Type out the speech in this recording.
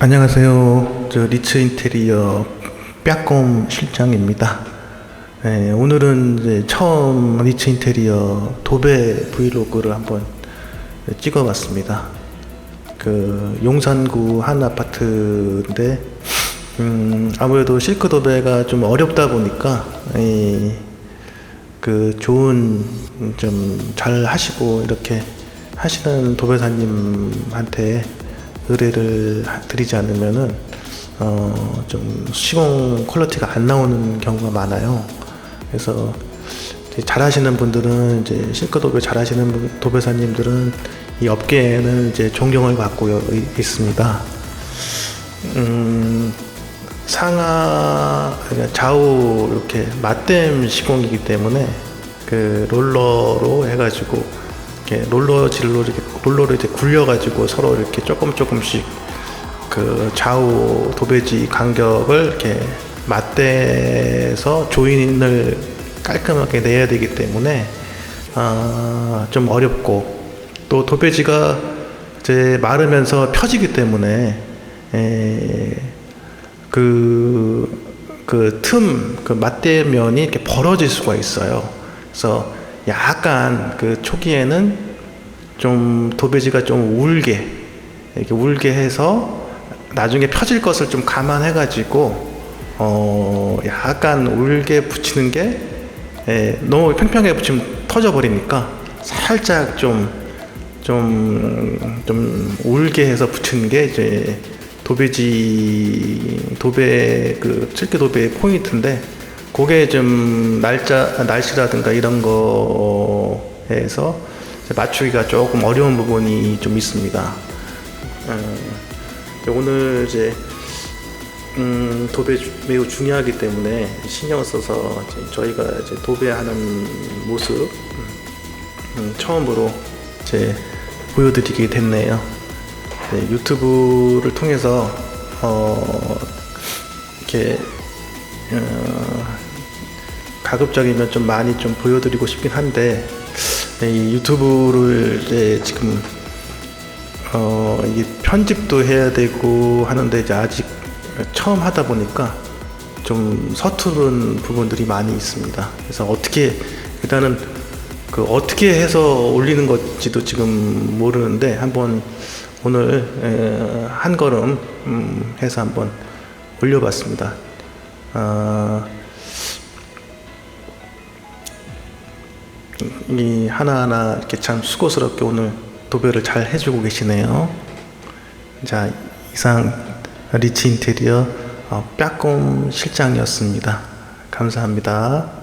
안녕하세요. 저 리츠 인테리어 뺨꼼 실장입니다. 네, 오늘은 처음 리츠 인테리어 도배 브이로그를 한번 찍어봤습니다. 그 용산구 한 아파트인데 음, 아무래도 실크 도배가 좀 어렵다 보니까 이, 그 좋은 좀 잘 하시고 이렇게 하시는 도배사님한테 의뢰를 드리지 않으면은 어, 좀 시공 퀄리티가 안 나오는 경우가 많아요. 그래서 잘하시는 분들은 이제 실크 도배 잘하시는 분- 도배사님들은 이 업계에는 이제 존경을 받고 이- 있습니다. 음, 상하 좌우 이렇게 맞댐 시공이기 때문에 그 롤러로 해가지고 이렇게 롤러질로 이렇게 롤러를 이제 굴려가지고 서로 이렇게 조금 조금씩 그 좌우 도배지 간격을 이렇게 맞대서 조인을 깔끔하게 내야 되기 때문에 아, 좀 어렵고 또 도배지가 이제 마르면서 펴지기 때문에 에, 그, 그 틈, 그 맞대면이 이렇게 벌어질 수가 있어요. 그래서 약간 그 초기에는 좀 도배지가 좀 울게, 이렇게 울게 해서 나중에 펴질 것을 좀 감안해 가지고, 어, 약간 울게 붙이는 게, 예, 너무 평평하게 붙이면 터져 버리니까 살짝 좀, 좀, 좀 울게 해서 붙이는 게 이제 도배지, 도배, 그, 실크 도배의 포인트인데, 그게 좀 날짜, 날씨라든가 이런 거에서 맞추기가 조금 어려운 부분이 좀 있습니다. 음, 오늘 이제 음, 도배 주- 매우 중요하기 때문에 신경 써서 이제 저희가 이제 도배하는 모습 음, 음, 처음으로 이제 보여드리게 됐네요. 네, 유튜브를 통해서 어, 이렇게 어, 가급적이면 좀 많이 좀 보여드리고 싶긴 한데 네, 이 유튜브를 이제 지금 어, 이게 편집도 해야 되고 하는데 이제 아직 처음 하다 보니까 좀 서투른 부분들이 많이 있습니다. 그래서 어떻게 일단은 그 어떻게 해서 올리는 건지도 지금 모르는데 한번 오늘 에, 한 걸음 음, 해서 한번 올려봤습니다. 아, 이 하나하나 이렇게 참 수고스럽게 오늘 도배를 잘 해주고 계시네요. 자, 이상 리치 인테리어 어, 뺨꼼 실장이었습니다. 감사합니다.